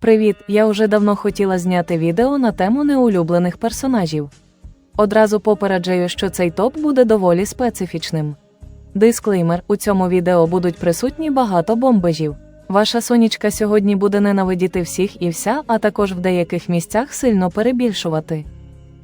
Привіт! Я вже давно хотіла зняти відео на тему неулюблених персонажів. Одразу попереджаю, що цей топ буде доволі специфічним. Дисклеймер: у цьому відео будуть присутні багато бомбежів. Ваша сонічка сьогодні буде ненавидіти всіх і вся, а також в деяких місцях сильно перебільшувати.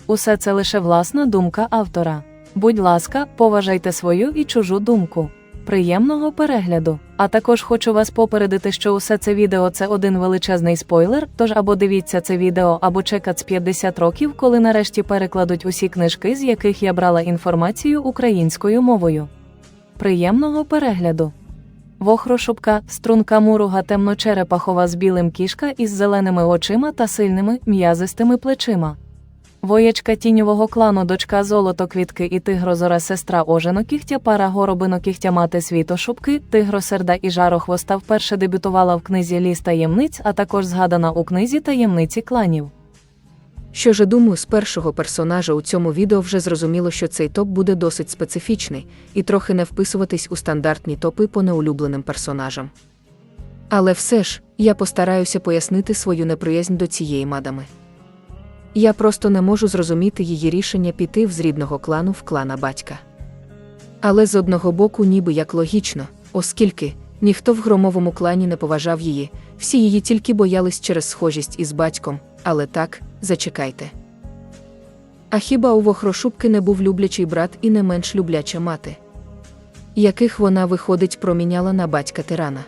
Усе це лише власна думка автора. Будь ласка, поважайте свою і чужу думку. Приємного перегляду! А також хочу вас попередити, що усе це відео це один величезний спойлер, тож або дивіться це відео, або чекать з 50 років, коли нарешті перекладуть усі книжки, з яких я брала інформацію українською мовою. Приємного перегляду! Вохрошубка, струнка муруга темночерепахова з білим кішка із зеленими очима та сильними м'язистими плечима. Воячка тіньового клану, дочка золотоквітки і тигрозора сестра оженокігтя, пара горобинокігтя мати світошубки, тигросерда і жарохвоста вперше дебютувала в книзі Ліс таємниць, а також згадана у книзі таємниці кланів. Що ж думаю, з першого персонажа у цьому відео вже зрозуміло, що цей топ буде досить специфічний і трохи не вписуватись у стандартні топи по неулюбленим персонажам. Але все ж, я постараюся пояснити свою неприязнь до цієї мадами. Я просто не можу зрозуміти її рішення піти з рідного клану в клана батька. Але з одного боку, ніби як логічно, оскільки ніхто в громовому клані не поважав її, всі її тільки боялись через схожість із батьком, але так, зачекайте. А хіба у вохрошубки не був люблячий брат і не менш любляча мати? Яких вона, виходить, проміняла на батька тирана?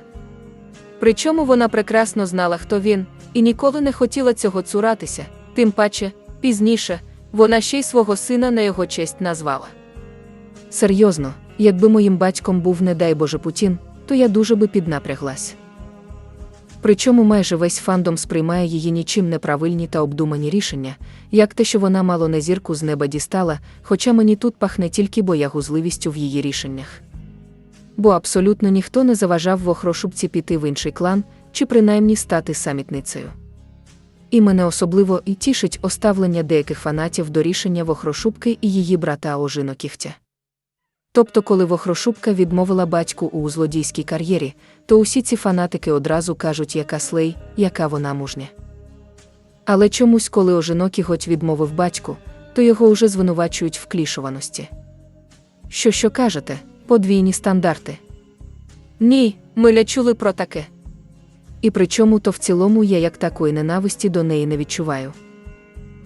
Причому вона прекрасно знала, хто він, і ніколи не хотіла цього цуратися, тим паче, пізніше, вона ще й свого сина на його честь назвала. Серйозно, якби моїм батьком був, не дай Боже Путін, то я дуже би піднапряглась. Причому майже весь фандом сприймає її нічим неправильні та обдумані рішення, як те, що вона мало не зірку з неба дістала, хоча мені тут пахне тільки боягузливістю в її рішеннях. Бо абсолютно ніхто не заважав вохрошубці піти в інший клан чи принаймні стати самітницею. І мене особливо і тішить оставлення деяких фанатів до рішення вохрошубки і її брата Ожино Кіхтя. Тобто, коли Вохрошубка відмовила батьку у злодійській кар'єрі, то усі ці фанатики одразу кажуть, яка слей, яка вона мужня. Але чомусь, коли ожинок Іготь відмовив батьку, то його уже звинувачують в клішуваності. Що що кажете, подвійні стандарти? Ні, ми ля чули про таке. І причому то в цілому я як такої ненависті до неї не відчуваю.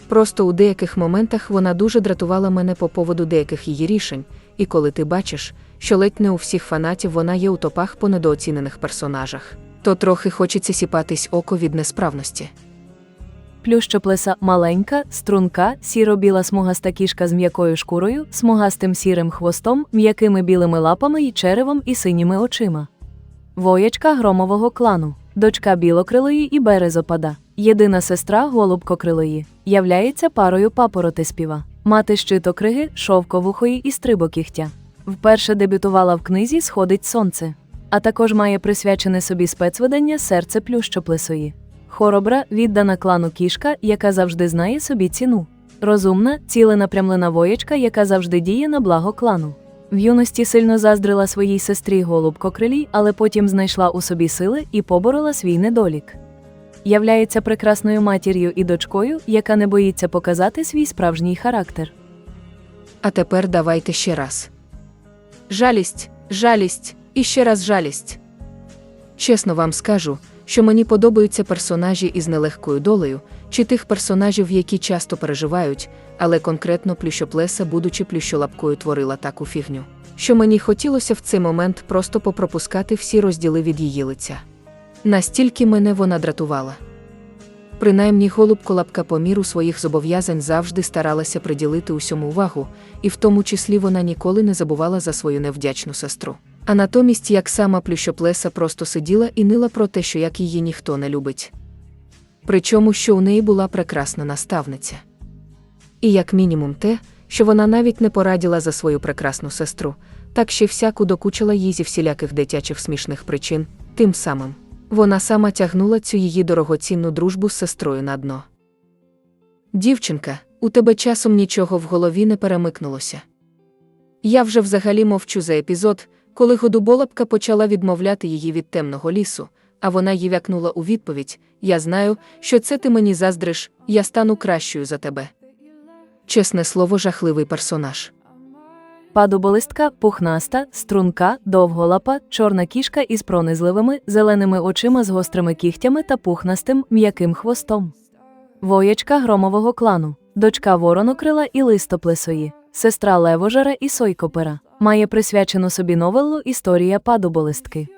Просто у деяких моментах вона дуже дратувала мене по поводу деяких її рішень, і коли ти бачиш, що ледь не у всіх фанатів вона є у топах по недооцінених персонажах, то трохи хочеться сіпатись око від несправності. Плющоплеса маленька, струнка, сіро-біла смугаста кішка з м'якою шкурою, смугастим сірим хвостом, м'якими білими лапами і черевом і синіми очима. Воячка громового клану, дочка білокрилої і березопада, єдина сестра голубкокрилої, являється парою папоротиспіва, мати щитокриги, шовковухої і стрибокігтя. Вперше дебютувала в книзі Сходить сонце, а також має присвячене собі спецвидання Серце плющоплесої. Хоробра, віддана клану кішка, яка завжди знає собі ціну. Розумна, ціленапрямлена воячка, яка завжди діє на благо клану. В юності сильно заздрила своїй сестрі голубкокрилій, але потім знайшла у собі сили і поборола свій недолік. Являється прекрасною матір'ю і дочкою, яка не боїться показати свій справжній характер. А тепер давайте ще раз. Жалість, жалість і ще раз жалість. Чесно вам скажу, що мені подобаються персонажі із нелегкою долею, чи тих персонажів, які часто переживають, але конкретно плющоплеса, будучи плющолапкою, творила таку фігню, що мені хотілося в цей момент просто попропускати всі розділи від її лиця. Настільки мене вона дратувала. Принаймні голубколапка по міру своїх зобов'язань завжди старалася приділити усьому увагу, і в тому числі вона ніколи не забувала за свою невдячну сестру. А натомість, як сама плющоплеса просто сиділа і нила про те, що як її ніхто не любить. Причому, що у неї була прекрасна наставниця. І як мінімум те, що вона навіть не пораділа за свою прекрасну сестру, так ще всяку докучила їй зі всіляких дитячих смішних причин, тим самим. Вона сама тягнула цю її дорогоцінну дружбу з сестрою на дно. Дівчинка, у тебе часом нічого в голові не перемикнулося. Я вже взагалі мовчу за епізод, коли годуболапка почала відмовляти її від темного лісу, а вона їй вякнула у відповідь: Я знаю, що це ти мені заздриш, я стану кращою за тебе. Чесне слово, жахливий персонаж. Падуболистка, пухнаста, струнка, довголапа, чорна кішка із пронизливими зеленими очима з гострими кігтями та пухнастим м'яким хвостом. Воєчка громового клану, дочка воронокрила і листоплесої, сестра левожара і сойкопера, має присвячену собі новеллу Історія падуболистки.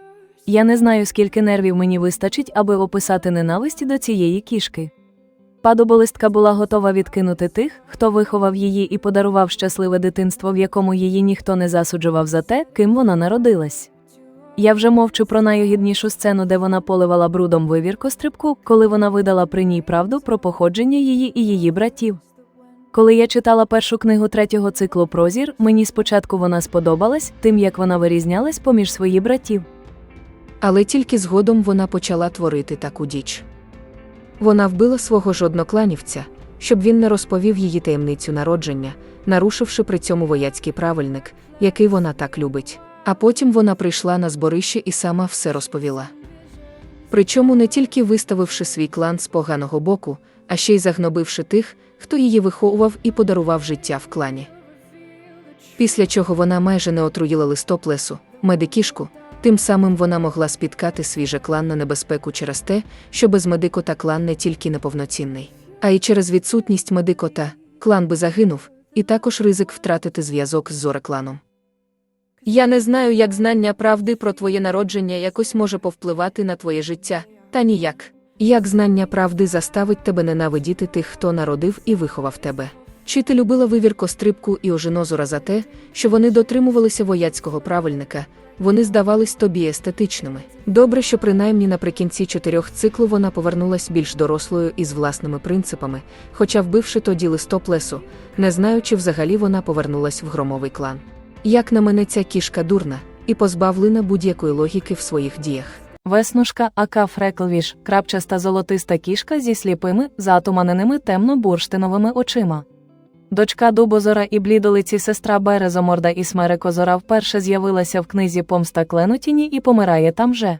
Я не знаю, скільки нервів мені вистачить, аби описати ненависть до цієї кішки. Падуболистка була готова відкинути тих, хто виховав її і подарував щасливе дитинство, в якому її ніхто не засуджував за те, ким вона народилась. Я вже мовчу про найогіднішу сцену, де вона поливала брудом вивірку стрибку, коли вона видала при ній правду про походження її і її братів. Коли я читала першу книгу третього циклу Прозір, мені спочатку вона сподобалась, тим як вона вирізнялась поміж своїх братів. Але тільки згодом вона почала творити таку діч. Вона вбила свого ж однокланівця, щоб він не розповів її таємницю народження, нарушивши при цьому вояцький правильник, який вона так любить. А потім вона прийшла на зборище і сама все розповіла. Причому не тільки виставивши свій клан з поганого боку, а ще й загнобивши тих, хто її виховував і подарував життя в клані. Після чого вона майже не отруїла листоплесу, медикішку, тим самим вона могла спіткати свій же клан на небезпеку через те, що без медикота клан не тільки неповноцінний, а й через відсутність медикота клан би загинув, і також ризик втратити зв'язок з зорекланом. Я не знаю, як знання правди про твоє народження якось може повпливати на твоє життя, та ніяк. Як знання правди заставить тебе ненавидіти тих, хто народив і виховав тебе. Чи ти любила вивірко стрибку і ожинозура за те, що вони дотримувалися вояцького правильника, вони здавались тобі естетичними. Добре, що принаймні наприкінці чотирьох циклу вона повернулась більш дорослою і з власними принципами, хоча вбивши тоді листоплесу, не знаю, чи взагалі вона повернулась в громовий клан. Як на мене, ця кішка дурна і позбавлена будь-якої логіки в своїх діях. Веснушка Ака Фреклвіш, крапчаста золотиста кішка зі сліпими, затуманеними темно-бурштиновими очима. Дочка Дубозора і блідолиці сестра Березоморда і Смерекозора вперше з'явилася в книзі Помста Кленотіні і помирає там же.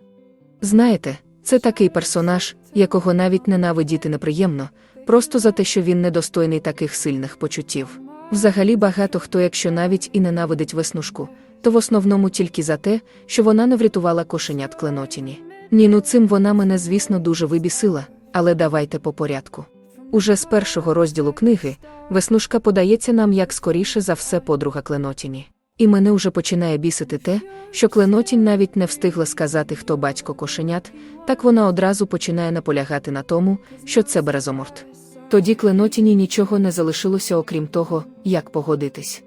Знаєте, це такий персонаж, якого навіть ненавидіти неприємно, просто за те, що він недостойний таких сильних почуттів. Взагалі багато хто, якщо навіть і ненавидить веснушку, то в основному тільки за те, що вона не врятувала кошенят Кленотіні. Ні, ну цим вона мене, звісно, дуже вибісила, але давайте по порядку. Уже з першого розділу книги веснушка подається нам як скоріше за все подруга Кленотіні. І мене уже починає бісити те, що Кленотінь навіть не встигла сказати, хто батько кошенят, так вона одразу починає наполягати на тому, що це березоморт. Тоді Кленотіні нічого не залишилося, окрім того, як погодитись.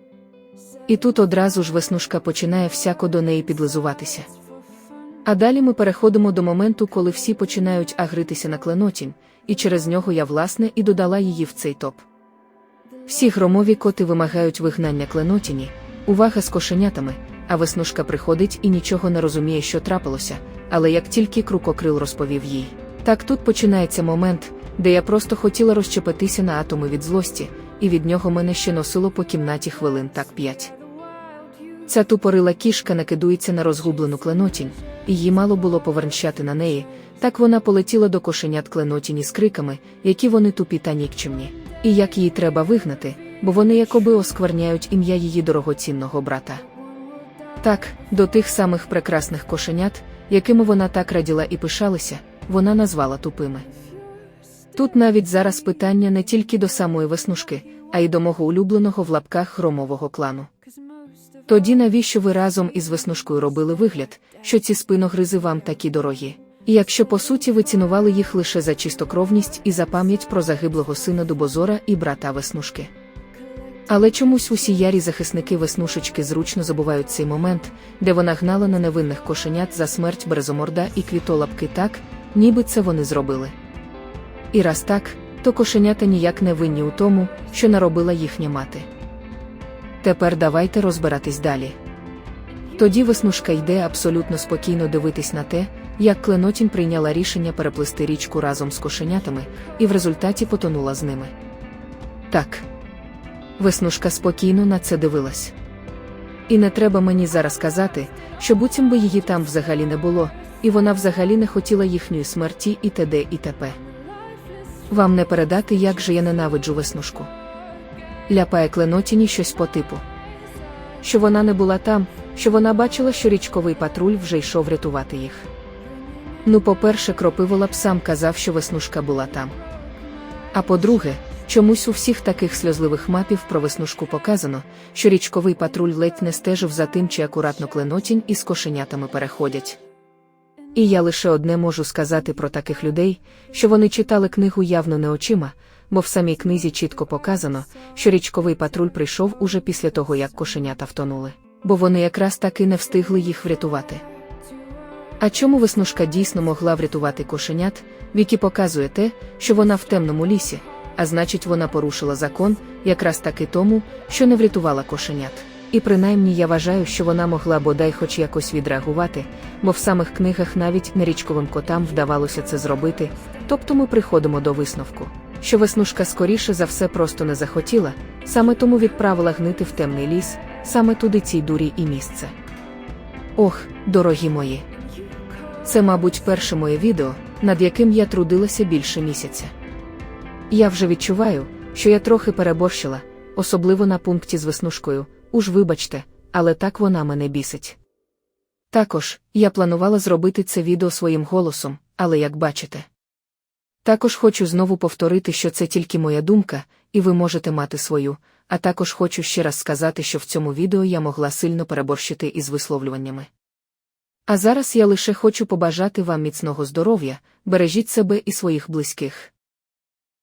І тут одразу ж веснушка починає всяко до неї підлизуватися. А далі ми переходимо до моменту, коли всі починають агритися на кленотінь, і через нього я, власне, і додала її в цей топ. Всі громові коти вимагають вигнання кленотіні, увага з кошенятами, а веснушка приходить і нічого не розуміє, що трапилося, але як тільки крукокрил розповів їй. Так тут починається момент, де я просто хотіла розчепитися на атоми від злості, і від нього мене ще носило по кімнаті хвилин так п'ять. Ця тупорила кішка накидується на розгублену кленотінь, і їй мало було повернщати на неї, так вона полетіла до кошенят кленотіні з криками, які вони тупі та нікчемні, і як її треба вигнати, бо вони якоби оскверняють ім'я її дорогоцінного брата. Так, до тих самих прекрасних кошенят, якими вона так раділа і пишалася, вона назвала тупими. Тут навіть зараз питання не тільки до самої веснушки, а й до мого улюбленого в лапках громового клану. Тоді навіщо ви разом із веснушкою робили вигляд, що ці спиногризи вам такі дорогі? І якщо по суті ви цінували їх лише за чистокровність і за пам'ять про загиблого сина Дубозора і брата Веснушки. Але чомусь усі ярі захисники веснушечки зручно забувають цей момент, де вона гнала на невинних кошенят за смерть Березоморда і квітолапки так, ніби це вони зробили. І раз так, то кошенята ніяк не винні у тому, що наробила їхня мати. Тепер давайте розбиратись далі. Тоді веснушка йде абсолютно спокійно дивитись на те, як Кленотінь прийняла рішення переплисти річку разом з кошенятами, і в результаті потонула з ними. Так. Веснушка спокійно на це дивилась. І не треба мені зараз казати, що буцім би її там взагалі не було, і вона взагалі не хотіла їхньої смерті і т.д. і т.п. Вам не передати, як же я ненавиджу веснушку. Ляпає Кленотіні щось по типу. Що вона не була там, що вона бачила, що річковий патруль вже йшов рятувати їх. Ну, по-перше, Кропивола б сам казав, що веснушка була там. А по-друге, чомусь у всіх таких сльозливих мапів про веснушку показано, що річковий патруль ледь не стежив за тим, чи акуратно кленотінь із кошенятами переходять. І я лише одне можу сказати про таких людей, що вони читали книгу явно не очима, бо в самій книзі чітко показано, що річковий патруль прийшов уже після того, як кошенята втонули, бо вони якраз таки не встигли їх врятувати. А чому веснушка дійсно могла врятувати кошенят, Вікі показує те, що вона в темному лісі, а значить, вона порушила закон, якраз таки тому, що не врятувала кошенят. І принаймні я вважаю, що вона могла бодай хоч якось відреагувати, бо в самих книгах навіть нерічковим котам вдавалося це зробити, тобто ми приходимо до висновку, що веснушка скоріше за все просто не захотіла, саме тому відправила гнити в темний ліс, саме туди цій дурі і місце. Ох, дорогі мої! Це, мабуть, перше моє відео, над яким я трудилася більше місяця. Я вже відчуваю, що я трохи переборщила, особливо на пункті з веснушкою, уж вибачте, але так вона мене бісить. Також я планувала зробити це відео своїм голосом, але як бачите. Також хочу знову повторити, що це тільки моя думка, і ви можете мати свою, а також хочу ще раз сказати, що в цьому відео я могла сильно переборщити із висловлюваннями. А зараз я лише хочу побажати вам міцного здоров'я, бережіть себе і своїх близьких.